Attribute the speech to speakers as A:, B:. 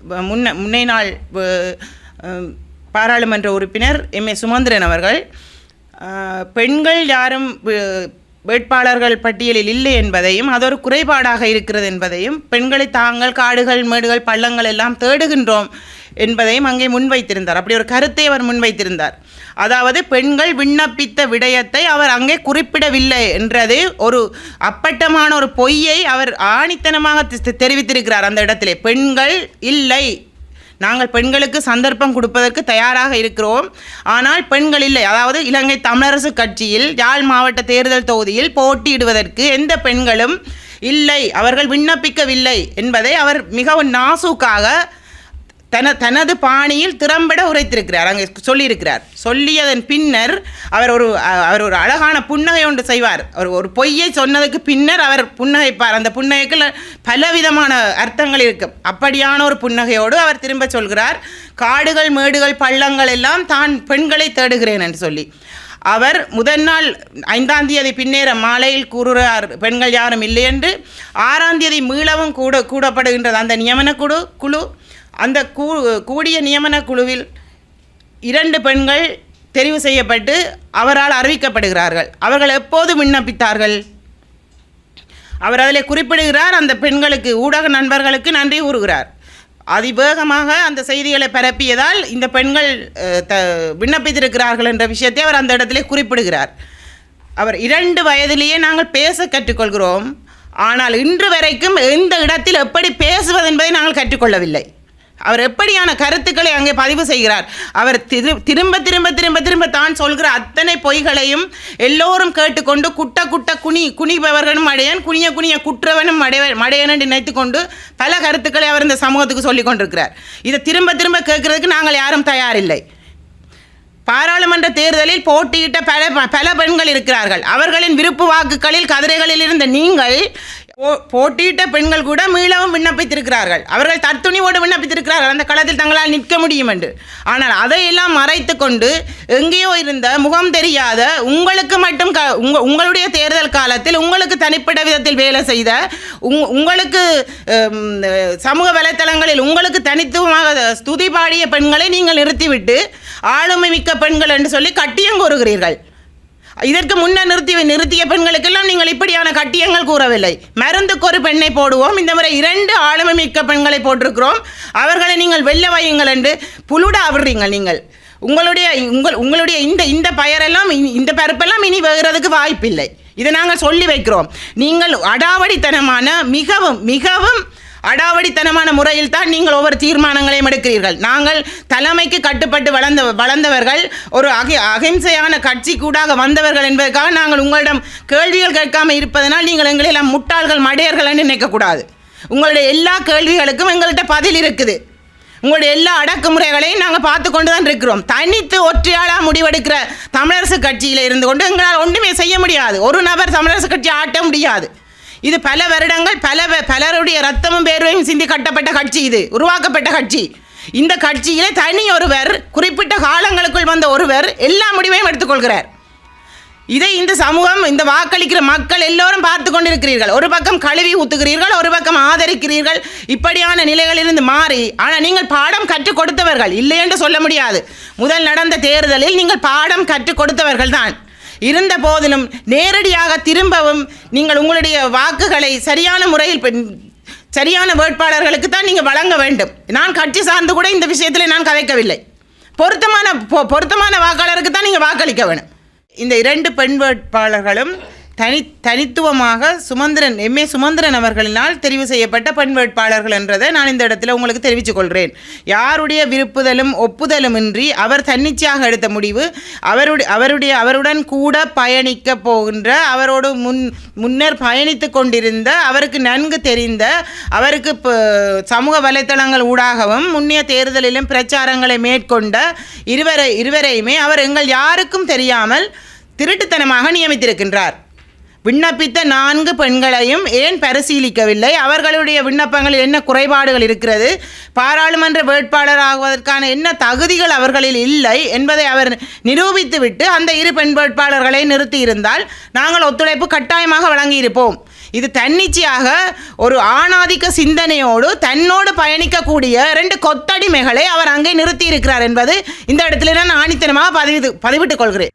A: முன்ன முன்னே நாள் பாராளுமன்ற உறுப்பினர் எம். ஏ. சுமந்திரன் அவர்கள் பெண்கள் யாரும் வேட்பாளர்கள் பட்டியலில் இல்லை என்பதையும் அது ஒரு குறைபாடாக இருக்கிறது என்பதையும் பெண்களை தாங்கள் காடுகள் மேடுகள் பள்ளங்கள் எல்லாம் தேடுகின்றோம் என்பதையும் அங்கே முன்வைத்திருந்தார். அப்படி ஒரு கருத்தை அவர் முன்வைத்திருந்தார். அதாவது பெண்கள் விண்ணப்பித்த விடயத்தை அவர் அங்கே குறிப்பிடவில்லை என்றது ஒரு அப்பட்டமான ஒரு பொய்யை அவர் ஆணித்தனமாக தெரிவித்திருக்கிறார் அந்த இடத்திலே. பெண்கள் இல்லை. நாங்கள் பெண்களுக்கு சந்தர்ப்பம் கொடுப்பதற்கு தயாராக இருக்கிறோம். ஆனால் பெண்கள் இல்லை. அதாவது இலங்கை தமிழரசு கட்சியில் யாழ் மாவட்ட தேர்தல் தொகுதியில் போட்டியிடுவதற்கு எந்த பெண்களும் இல்லை. அவர்கள் விண்ணப்பிக்கவில்லை என்பதை அவர் மிகவும் நாசூக்காக தன தனது பாணியில் திறம்பட உரைத்திருக்கிறார். அங்கே சொல்லியிருக்கிறார். சொல்லியதன் பின்னர் அவர் ஒரு அவர் ஒரு அழகான புன்னகை ஒன்று செய்வார். அவர் ஒரு பொய்யை சொன்னதுக்கு பின்னர் அவர் புன்னகைப்பார். அந்த புன்னகைக்கு பலவிதமான அர்த்தங்கள் இருக்கும். அப்படியான ஒரு புன்னகையோடு அவர் திரும்ப சொல்கிறார். காடுகள் மேடுகள் பள்ளங்கள் எல்லாம் தான் பெண்களை தேடுகிறேன் என்று சொல்லி. அவர் முதல் நாள் ஐந்தாம் தேதி பின்னேற மாலையில் கூறுகிறார் பெண்கள் யாரும் இல்லை என்று. ஆறாம் தேதி மீளவும் கூட கூடப்படுகின்றது. அந்த நியமன குழு குழு அந்த கூ கூடிய நியமன குழுவில் இரண்டு பெண்கள் தெரிவு செய்யப்பட்டு அவரால் அறிவிக்கப்படுகிறார்கள். அவர்கள் எப்போது விண்ணப்பித்தார்கள்? அவர் அதில் குறிப்பிடுகிறார் அந்த பெண்களுக்கு ஊடக நண்பர்களுக்கு நன்றி கூறுகிறார். அதிவேகமாக அந்த செய்திகளை பரப்பியதால் இந்த பெண்கள் த விண்ணப்பித்திருக்கிறார்கள் என்ற விஷயத்தை அவர் அந்த இடத்திலே குறிப்பிடுகிறார். அவர் இரண்டு வயதிலேயே நாங்கள் பேச கற்றுக்கொள்கிறோம். ஆனால் இன்று வரைக்கும் எந்த இடத்தில் எப்படி பேசுவது என்பதை நாங்கள் கற்றுக்கொள்ளவில்லை. அவர் எப்படியான கருத்துக்களை அங்கே பதிவு செய்கிறார்? அவர் திரு திரும்ப திரும்ப திரும்ப திரும்ப தான் சொல்கிற அத்தனை பொய்களையும் எல்லோரும் கேட்டுக்கொண்டு குட்ட குட்ட குனி குனிபவர்களும் அடையன் குனிய குனிய குற்றவனும் அடைய மடையன் என்று நினைத்துக்கொண்டு பல கருத்துக்களை அவர் இந்த சமூகத்துக்கு சொல்லிக் கொண்டிருக்கிறார். இதை திரும்ப திரும்ப கேட்கறதுக்கு நாங்கள் யாரும் தயாரில்லை. பாராளுமன்ற தேர்தலில் போட்டியிட்ட பல பல பெண்கள் இருக்கிறார்கள். அவர்களின் விருப்பு வாக்குகளில் கதிரைகளில் இருந்த நீங்கள் போட்டியிட்ட பெண்கள் கூட மீளவும் விண்ணப்பித்திருக்கிறார்கள். அவர்கள் தத்துணிவோடு விண்ணப்பித்திருக்கிறார்கள். அந்த களத்தில் தங்களால் நிற்க முடியும் என்று. ஆனால் அதையெல்லாம் மறைத்து கொண்டு எங்கேயோ இருந்த முகம் தெரியாத உங்களுக்கு மட்டும் க உங்க உங்களுடைய தேர்தல் காலத்தில் உங்களுக்கு தனிப்பட்ட விதத்தில் வேலை செய்த உங் உங்களுக்கு சமூக வலைத்தளங்களில் உங்களுக்கு தனித்துவமாக ஸ்துதி பாடிய பெண்களை நீங்கள் நிறுத்திவிட்டு ஆளுமை மிக்க பெண்கள் என்று சொல்லி கட்டியம் கூறுகிறீர்கள். இதற்கு முன்ன நிறுத்தி நிறுத்திய பெண்களுக்கெல்லாம் நீங்கள் இப்படியான கட்டியங்கள் கூறவில்லை. மருந்துக்கு ஒரு பெண்ணை போடுவோம். இந்த முறை இரண்டு ஆளுமை மிக்க பெண்களை போட்டிருக்கிறோம். அவர்களை நீங்கள் வெல்ல வையுங்கள் என்று புலுட விடுறீங்க நீங்கள். உங்களுடைய உங்கள் உங்களுடைய இந்த இந்த பெயரெல்லாம் இனி- இந்த பருப்பெல்லாம் இனி வேகிறதுக்கு வாய்ப்பில்லை. இதை நாங்கள் சொல்லி வைக்கிறோம். நீங்கள் அடாவடித்தனமான மிகவும் மிகவும் அடாவடித்தனமான முறையில் தான் நீங்கள் ஒவ்வொரு தீர்மானங்களையும் எடுக்கிறீர்கள். நாங்கள் தலைமைக்கு கட்டுப்பட்டு வளர்ந்த வளர்ந்தவர்கள் ஒரு அகி அகிம்சையான கட்சி கூடாக வந்தவர்கள் என்பதற்காக நாங்கள் உங்களிடம் கேள்விகள் கேட்காமல் இருப்பதனால் நீங்கள் எங்களை எல்லாம் முட்டாள்கள் மடையர்கள் என்று நினைக்கக்கூடாது. உங்களுடைய எல்லா கேள்விகளுக்கும் எங்கள்கிட்ட பதில் இருக்குது. உங்களுடைய எல்லா அடக்குமுறைகளையும் நாங்கள் பார்த்து கொண்டு தான் இருக்கிறோம். தனித்து ஒற்றையாளாக முடிவெடுக்கிற தமிழரசு கட்சியில் இருந்து கொண்டு எங்களால் ஒன்றுமே செய்ய முடியாது. ஒரு நபர் தமிழரசு கட்சி ஆட்ட முடியாது. இது பல வருடங்கள் பல பலருடைய ரத்தமும் பேர்வையும் சிந்தி கட்டப்பட்ட கட்சி இது உருவாக்கப்பட்ட கட்சி. இந்த கட்சியிலே தனி ஒருவர் குறிப்பிட்ட காலங்களுக்குள் வந்த ஒருவர் எல்லா முடிவையும் எடுத்துக்கொள்கிறார். இதை இந்த சமூகம் இந்த வாக்களிக்கிற மக்கள் எல்லோரும் பார்த்து கொண்டிருக்கிறீர்கள். ஒரு பக்கம் கழுவி ஊத்துகிறீர்கள் ஒரு பக்கம் ஆதரிக்கிறீர்கள். இப்படியான நிலைகளிலிருந்து மாறி ஆனால் நீங்கள் பாடம் கற்றுக் கொடுத்தவர்கள் இல்லை என்று சொல்ல முடியாது. முதல் நடந்த தேர்தலில் நீங்கள் பாடம் கற்றுக் கொடுத்தவர்கள் தான். இருந்த போதிலும் நேரடியாக திரும்பவும் நீங்கள் உங்களுடைய வாக்குகளை சரியான முறையில் பெண்- சரியான வேட்பாளர்களுக்கு தான் நீங்கள் வழங்க வேண்டும். நான் கட்சி சார்ந்து கூட இந்த விஷயத்தில் நான் கதைக்கவில்லை. பொருத்தமான பொ- பொருத்தமான வாக்காளருக்கு தான் நீங்கள் வாக்களிக்க வேணும். இந்த இரண்டு பெண் வேட்பாளர்களும் தனி தனித்துவமாக சுமந்திரன் எம்ஏ சுமந்திரன் அவர்களினால் தெரிவு செய்யப்பட்ட பெண் வேட்பாளர்கள் என்றதை நான் இந்த இடத்துல உங்களுக்கு தெரிவித்துக் கொள்கிறேன் யாருடைய விருப்புதலும் ஒப்புதலும் இன்றி அவர் தன்னிச்சையாக எடுத்த முடிவு அவருடைய அவருடைய அவருடன் கூட பயணிக்க போகின்ற அவரோடு முன் முன்னர் பயணித்து கொண்டிருந்த அவருக்கு நன்கு தெரிந்த அவருக்கு இப்போ சமூக வலைத்தளங்கள் ஊடாகவும் முன்னைய தேர்தலிலும் பிரச்சாரங்களை மேற்கொண்ட இருவரை இருவரையுமே அவர் எங்கள் யாருக்கும் தெரியாமல் திருட்டுத்தனமாக நியமித்திருக்கின்றார். விண்ணப்பித்த நான்கு பெண்களையும் ஏன் பரிசீலிக்கவில்லை? அவர்களுடைய விண்ணப்பங்களில் என்ன குறைபாடுகள் இருக்கிறது? பாராளுமன்ற வேட்பாளர் ஆகுவதற்கான என்ன தகுதிகள் அவர்களில் இல்லை என்பதை அவர் நிரூபித்துவிட்டு அந்த இரு பெண் வேட்பாளர்களை நிறுத்தியிருந்தால் நாங்கள் ஒத்துழைப்பு கட்டாயமாக வழங்கியிருப்போம். இது தன்னிச்சையாக ஒரு ஆணாதிக்க சிந்தனையோடு தன்னோடு பயணிக்கக்கூடிய ரெண்டு கொத்தடிமைகளை அவர் அங்கே நிறுத்தி இருக்கிறார் என்பது இந்த இடத்துல நான் ஆணித்தனமாக பதிவு பதிவிட்டுக் கொள்கிறேன்.